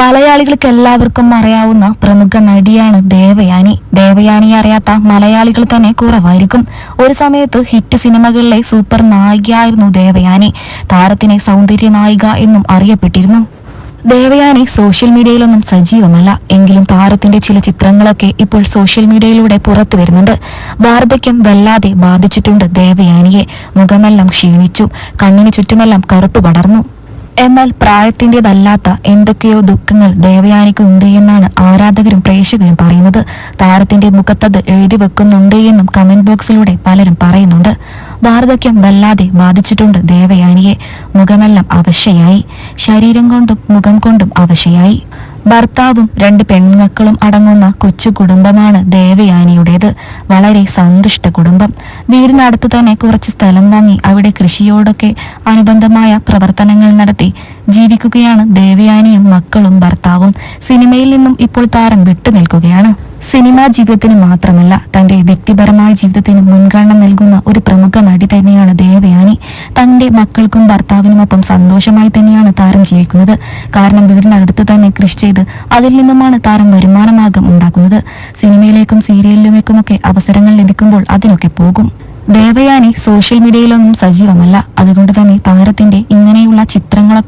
മലയാളികൾക്ക് എല്ലാവർക്കും അറിയാവുന്ന പ്രമുഖ നടിയാണ് ദേവയാനി. ദേവയാനിയെ അറിയാത്ത മലയാളികൾ തന്നെ കുറവായിരിക്കും. ഒരു സമയത്ത് ഹിറ്റ് സിനിമകളിലെ സൂപ്പർ നായികയായിരുന്നു ദേവയാനി. താരത്തിനെ സൗന്ദര്യ നായിക എന്നും അറിയപ്പെട്ടിരുന്നു. ദേവയാനി സോഷ്യൽ മീഡിയയിലൊന്നും സജീവമല്ല. എങ്കിലും താരത്തിന്റെ ചില ചിത്രങ്ങളൊക്കെ ഇപ്പോൾ സോഷ്യൽ മീഡിയയിലൂടെ പുറത്തു വരുന്നുണ്ട്. വാർദ്ധക്യം വല്ലാതെ ബാധിച്ചിട്ടുണ്ട് ദേവയാനിയെ. മുഖമെല്ലാം ക്ഷീണിച്ചു. കണ്ണിന് ചുറ്റുമെല്ലാം കറുപ്പ് പടർന്നു. എന്നാൽ പ്രായത്തിന്റെതല്ലാത്ത എന്തൊക്കെയോ ദുഃഖങ്ങൾ ദേവയാനിക്ക് ഉണ്ട് എന്നാണ് ആരാധകരും പ്രേക്ഷകരും പറയുന്നത്. താരത്തിന്റെ മുഖത്തത് എഴുതി വെക്കുന്നുണ്ട് എന്നും കമന്റ് ബോക്സിലൂടെ പലരും പറയുന്നുണ്ട്. വാർദ്ധക്യം വല്ലാതെ ബാധിച്ചിട്ടുണ്ട് ദേവയാനിയെ. മുഖമെല്ലാം അവശയായി. ശരീരം കൊണ്ടും മുഖം കൊണ്ടും അവശയായി. ഭർത്താവും രണ്ട് പെൺമക്കളും അടങ്ങുന്ന കൊച്ചു കുടുംബമാണ് ദേവയാനിയുടേത്. വളരെ സന്തുഷ്ട കുടുംബം. വീടിനടുത്ത് തന്നെ കുറച്ച് സ്ഥലം വാങ്ങി അവിടെ കൃഷിയോടൊക്കെ അനുബന്ധമായ പ്രവർത്തനങ്ങൾ നടത്തി ജീവിക്കുകയാണ് ദേവയാനിയും മക്കളും ഭർത്താവും. സിനിമയിൽ നിന്നും ഇപ്പോൾ താരം വിട്ടുനിൽക്കുകയാണ്. സിനിമാ ജീവിതത്തിന് മാത്രമല്ല തന്റെ വ്യക്തിപരമായ ജീവിതത്തിന് മുൻഗണന നൽകുന്ന ഒരു പ്രമുഖ നടി തന്നെയാണ് ദേവയാനി. തന്റെ മക്കൾക്കും ഭർത്താവിനുമൊപ്പം സന്തോഷമായി തന്നെയാണ് താരം ജീവിക്കുന്നത്. കാരണം വീടിനടുത്ത് തന്നെ കൃഷി ചെയ്ത് അതിൽ നിന്നുമാണ് താരം വരുമാനമാർഗം ഉണ്ടാക്കുന്നത്. സിനിമയിലേക്കും സീരിയലിലേക്കുമൊക്കെ അവസരങ്ങൾ ലഭിക്കുമ്പോൾ അതിനൊക്കെ പോകും. ദേവയാനി സോഷ്യൽ മീഡിയയിലൊന്നും സജീവമല്ല. അതുകൊണ്ട് തന്നെ താരത്തിന്റെ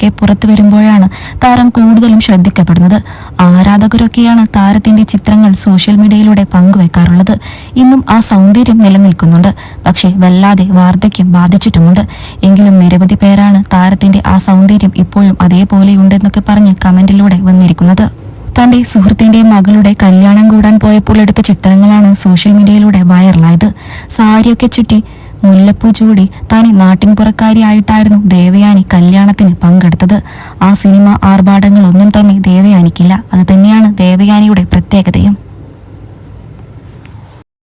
ചിത്രങ്ങളൊക്കെ പുറത്തു വരുമ്പോഴാണ് താരം കൂടുതലും ശ്രദ്ധിക്കപ്പെടുന്നത്. ആരാധകരൊക്കെയാണ് താരത്തിന്റെ ചിത്രങ്ങൾ സോഷ്യൽ മീഡിയയിലൂടെ പങ്കുവെക്കാറുള്ളത്. ഇന്നും ആ സൗന്ദര്യം നിലനിൽക്കുന്നുണ്ട്. പക്ഷേ വല്ലാതെ വാർദ്ധക്യം ബാധിച്ചിട്ടുമുണ്ട്. എങ്കിലും നിരവധി പേരാണ് താരത്തിന്റെ ആ സൗന്ദര്യം ഇപ്പോഴും അതേപോലെയുണ്ടെന്നൊക്കെ പറഞ്ഞ് കമന്റിലൂടെ വന്നിരിക്കുന്നത്. തന്റെ സുഹൃത്തിന്റെ മകളുടെ കല്യാണം കൂടാൻ പോയപ്പോൾ എടുത്ത ചിത്രങ്ങളാണ് സോഷ്യൽ മീഡിയയിലൂടെ വൈറലായത്. സാരിയൊക്കെ ചുറ്റി മുല്ലപ്പൂ ചൂടി താൻ നാട്ടിൻപുറക്കാരിയായിട്ടായിരുന്നു ദേവയാനി കല്യാണത്തിന് പങ്കെടുത്തത്. ആ സിനിമ ആർഭാടങ്ങളൊന്നും തന്നെ ദേവയാനിക്കില്ല. അത് തന്നെയാണ് ദേവയാനിയുടെ